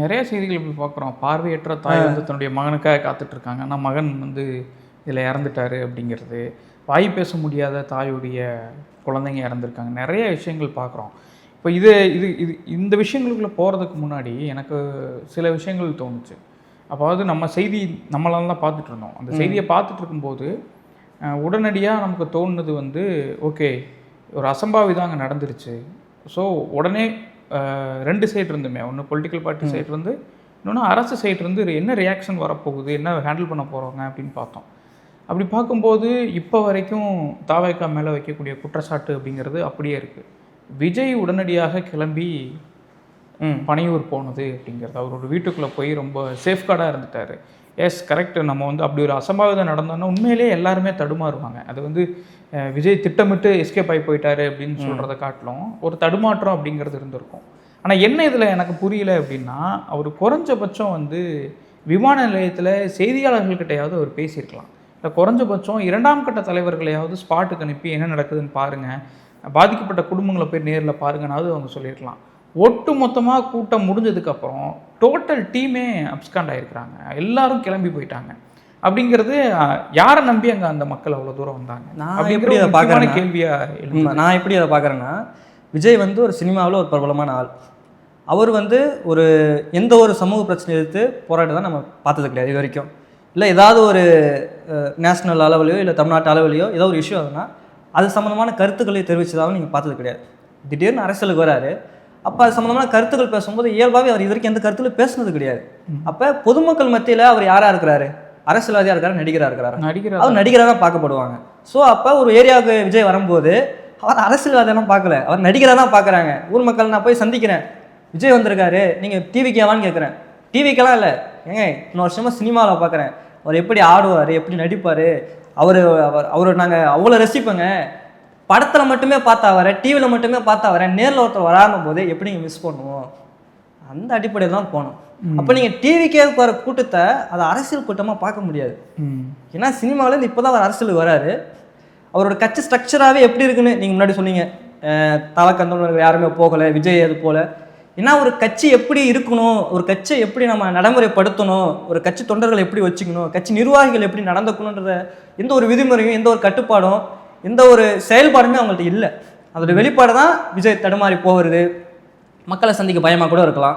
நிறைய செய்திகள் இப்படி பார்க்குறோம். பார்வையற்ற தாய் வந்து தன்னுடைய மகனுக்காக காத்துட்டு இருக்காங்க ஆனால் மகன் வந்து இதில் இறந்துட்டாரு அப்படிங்கிறது. வாய் பேச முடியாத தாயுடைய குழந்தைங்க இறந்துருக்காங்க. நிறைய விஷயங்கள் பார்க்குறோம். இப்போ இது இது இது இந்த விஷயங்களுக்குள்ளே போகிறதுக்கு முன்னாடி எனக்கு சில விஷயங்கள் தோணுச்சு. அதாவது நம்ம செய்தி நம்மளால தான் பார்த்துட்டு இருந்தோம். அந்த செய்தியை பார்த்துட்டு இருக்கும்போது உடனடியாக நமக்கு தோணுனது வந்து ஓகே ஒரு அசம்பாவிதம் அங்கே நடந்துருச்சு. ஸோ உடனே ரெண்டு சைடு இருந்துமே. ஒன்று பொலிட்டிக்கல் பார்ட்டி சைடு இருந்து இன்னொன்று அரசு சைடு இருந்து என்ன ரியாக்ஷன் வரப்போகுது என்ன ஹேண்டில் பண்ண போகிறாங்க அப்படின்னு பார்த்தோம். அப்படி பார்க்கும்போது இப்போ வரைக்கும் தாவேக்கா மேலே வைக்கக்கூடிய குற்றச்சாட்டு அப்படிங்கிறது அப்படியே இருக்குது விஜய் உடனடியாக கிளம்பி பனையூர் போனது அப்படிங்கிறது. அவரோட வீட்டுக்குள்ளே போய் ரொம்ப சேஃப்கார்டாக இருந்துட்டார். எஸ் கரெக்ட் நம்ம வந்து அப்படி ஒரு அசம்பாவிதம் நடந்தோன்னா உண்மையிலேயே எல்லாருமே தடுமாறுவாங்க. அது வந்து விஜய் திட்டமிட்டு எஸ்கேப் ஆகி போயிட்டாரு அப்படின்னு சொல்கிறத காட்டிலும் ஒரு தடுமாற்றம் அப்படிங்கிறது இருந்திருக்கும். ஆனால் என்ன இதில் எனக்கு புரியல அப்படின்னா அவர் குறைஞ்சபட்சம் வந்து விமான நிலையத்தில் செய்தியாளர்கள்கிட்டயாவது அவர் பேசியிருக்கலாம். இல்லை குறைஞ்சபட்சம் இரண்டாம் கட்ட தலைவர்களையாவது ஸ்பாட்டுக்கு அனுப்பி என்ன நடக்குதுன்னு பாருங்கள் பாதிக்கப்பட்ட குடும்பங்களை போய் நேரில் பாருங்கனாவது அவங்க சொல்லியிருக்கலாம். ஒட்டு மொத்தமாக கூட்டம் முடிஞ்சதுக்கப்புறம் டோட்டல் டீமே அப்ஸ்காண்ட் ஆயிருக்கிறாங்க. எல்லாரும் கிளம்பி போயிட்டாங்க. அப்படிங்கிறது யாரை நம்பி அங்கே அந்த மக்கள் அவ்வளோ தூரம் வந்தாங்க? நான் எப்படி அதை பார்க்கறேன்னா- கேள்வியாக. நான் எப்படி அதை பார்க்குறேன்னா விஜய் வந்து ஒரு சினிமாவில் ஒரு பிரபலமான ஆள். அவர் வந்து ஒரு எந்த ஒரு சமூக பிரச்சனை எதிர்த்து போராட்டம் தான் நம்ம பார்த்தது கிடையாது இது வரைக்கும். இல்லை ஏதாவது ஒரு நேஷ்னல் அளவுலையோ இல்லை தமிழ்நாட்டு அளவுலையோ ஏதோ ஒரு இஷ்யூ ஆகுதுன்னா அது சம்மந்தமான கருத்துக்களை தெரிவிச்சதாகவும் நீங்கள் பார்த்தது கிடையாது. திடீர்னு அரசியலுக்கு வராரு. அப்போ அது சம்மந்தமான கருத்துக்கள் பேசும்போது இயல்பாகவே அவர் இது வரைக்கும் எந்த கருத்துக்களும் பேசுனது கிடையாது. அப்போ பொதுமக்கள் மத்தியில் அவர் யாராக இருக்கிறாரு? அரசியல்வாதியாக இருக்காரு? நடிகராக இருக்கிறாரு நடிகர். அவர் நடிகராக தான் பார்க்கப்படுவாங்க. ஸோ அப்போ ஒரு ஏரியாவுக்கு விஜய் வரும்போது அவர் அரசியல்வாதியெல்லாம் பார்க்கல. அவர் நடிகராக தான் பார்க்குறாங்க. ஊர் மக்கள் நான் போய் சந்திக்கிறேன். விஜய் வந்திருக்காரு. நீங்கள் டிவிக்கேவான்னு கேட்குறேன். டிவிக்கெல்லாம் இல்லை. ஏங்க இன்னொரு வருஷமா சினிமாவில் பார்க்குறேன். அவர் எப்படி ஆடுவார்? எப்படி நடிப்பார்? அவர் அவர் அவரை நாங்கள் அவ்வளோ ரசிப்போங்க. படத்தில் மட்டுமே பார்த்தா வர டிவியில் மட்டுமே பார்த்தா வர நேரில் ஒருத்தர் வராம போது எப்படி நீங்கள் மிஸ் பண்ணுவோம்? அந்த அடிப்படையில் தான் போனோம். அப்போ நீங்கள் டிவிக்கே போகிற கூட்டத்தை அதை அரசியல் கூட்டமாக பார்க்க முடியாது. ஏன்னா சினிமாவிலேருந்து இப்போ தான் அவர் அரசியலுக்கு வராரு. அவரோட கட்சி ஸ்ட்ரக்சராகவே எப்படி இருக்குன்னு நீங்கள் முன்னாடி சொன்னீங்க. தலக்கந்தவர்கள் யாருமே போகலை விஜய் அது போல. ஏன்னா ஒரு கட்சி எப்படி இருக்கணும் ஒரு கட்சியை எப்படி நம்ம நடைமுறைப்படுத்தணும் ஒரு கட்சி தொண்டர்களை எப்படி வச்சுக்கணும் கட்சி நிர்வாகிகள் எப்படி நடந்துக்கணுன்றத எந்த ஒரு விதிமுறையும் எந்த ஒரு கட்டுப்பாடும் எந்த ஒரு செயல்பாடுமே அவங்கள்ட்ட இல்லை. அதோட வெளிப்பாடு தான் விஜய் தடுமாறி போகிறது. மக்களை சந்திக்க பயமாக கூட இருக்கலாம்.